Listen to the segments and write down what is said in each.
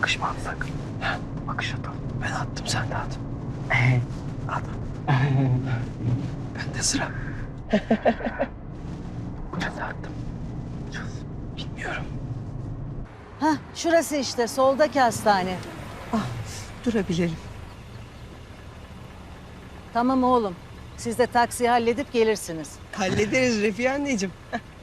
bakış mı atsak? He, bakış atalım. Ben attım sen de at. at. ben de sıra. ben de attım. Bilmiyorum. Hah, şurası işte soldaki hastane. Durabilirim. Tamam oğlum. Siz de taksiyi halledip gelirsiniz. Hallederiz Refiye anneciğim.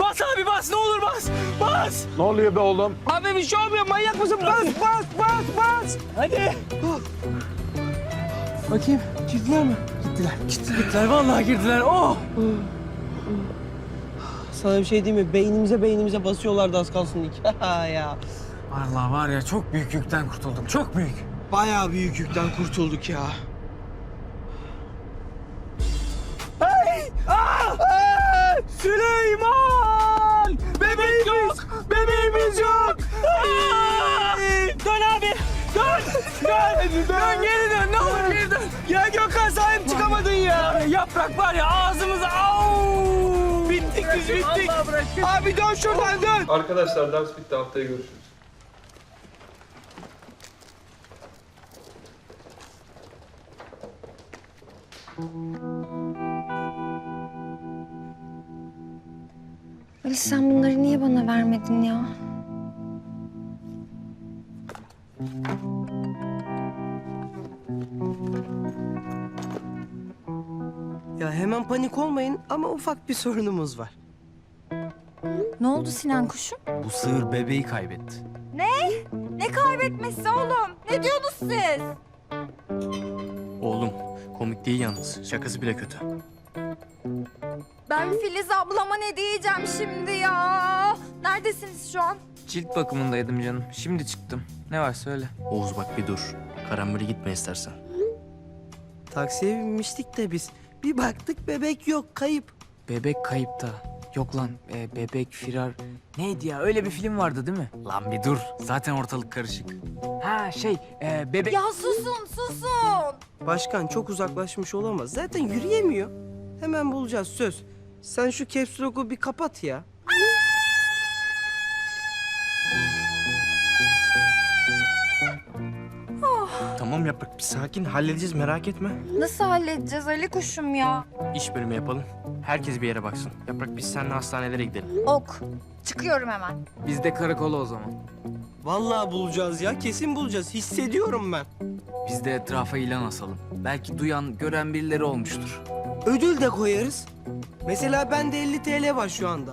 Bas abi bas ne olur bas. Bas. Ne oluyor be oğlum? Abi bir şey olmuyor manyak mısın? Bas bas bas bas. Hadi. Bakayım girdiler mi? Gittiler. Gittiler. Gittiler vallahi girdiler. Oh. Sana bir şey diyeyim mi? Beynimize beynimize basıyorlardı az kalsın ilk. ya. Vallahi var ya çok büyük yükten kurtuldum. Çok büyük. Bayağı büyük yükten kurtulduk ya. Hey! Aa! Aa! Süleyman! Dön! Dön! Dön geri dön! Ne olur geri dön! Ya Gökhan sahip çıkamadın ya! Yaprak var ya ağzımıza au! Bittik biz bittik! Abi dön şuradan dön! Arkadaşlar ders bitti. Haftaya görüşürüz. Ali sen bunları niye bana vermedin ya? Ya hemen panik olmayın ama ufak bir sorunumuz var. Ne oldu Sinan kuşum? Bu sığır bebeği kaybetti. Ne kaybetmesi oğlum? Ne diyorsunuz siz? Oğlum komik değil yalnız. Şakası bile kötü. Ben Filiz ablama ne diyeceğim şimdi ya? Neredesiniz şu an? Cilt bakımındaydım canım. Şimdi çıktım. Ne var söyle. Oğuz bak bir dur. Karambole gitme istersen. Taksiye binmiştik de biz. Bir baktık bebek yok kayıp. Bebek kayıpta. Yok lan e, bebek firar. Neydi ya öyle bir film vardı değil mi? Lan bir dur. Zaten ortalık karışık. Ha şey e, bebek... Ya susun susun. Başkan çok uzaklaşmış olamaz. Zaten yürüyemiyor. Hemen bulacağız söz. Sen şu caps lock'u bir kapat ya. Tamam yaprak bir sakin halledeceğiz merak etme. Nasıl halledeceğiz Ali kuşum ya? İş bölümü yapalım. Herkes bir yere baksın. Yaprak biz seninle hastanelere gidelim. Ok. Çıkıyorum hemen. Biz de karakola o zaman. Vallahi bulacağız ya. Kesin bulacağız. Hissediyorum ben. Biz de etrafa ilan asalım. Belki duyan, gören birileri olmuştur. Ödül de koyarız. Mesela bende 50 TL var şu anda.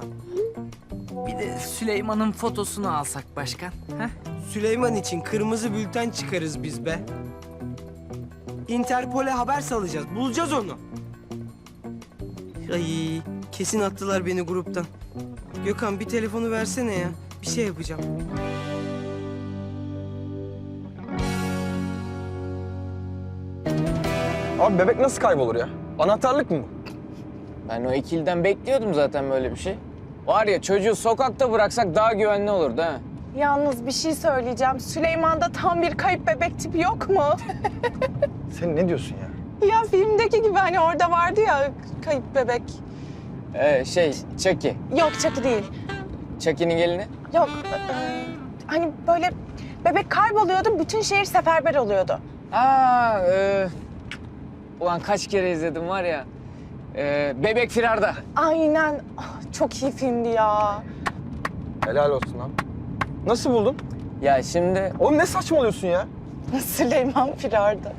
Bir de Süleyman'ın fotosunu alsak başkan. Heh. Süleyman için kırmızı bülten çıkarız biz be. Interpol'e haber salacağız. Bulacağız onu. Ay kesin attılar beni gruptan. Gökhan bir telefonu versene ya. Bir şey yapacağım. Abi bebek nasıl kaybolur ya? Anahtarlık mı bu? Ben o ikilden bekliyordum zaten böyle bir şey. Var ya çocuğu sokakta bıraksak daha güvenli olurdu ha. Yalnız bir şey söyleyeceğim. Süleyman'da tam bir kayıp bebek tipi yok mu? Sen ne diyorsun ya? ya filmdeki gibi hani orada vardı ya kayıp bebek. Ee, şey Chucky. Yok Chucky değil. Chucky'nin gelini. Yok. e, hani böyle bebek kayboluyordu, bütün şehir seferber oluyordu. Aa, e, ulan kaç kere izledim var ya. Ee, Bebek Firar'da. Aynen. Ah, çok iyi filmdi ya. Helal olsun lan. Nasıl buldun? Ya şimdi Oğlum ne saçmalıyorsun ya? Süleyman Firar'da.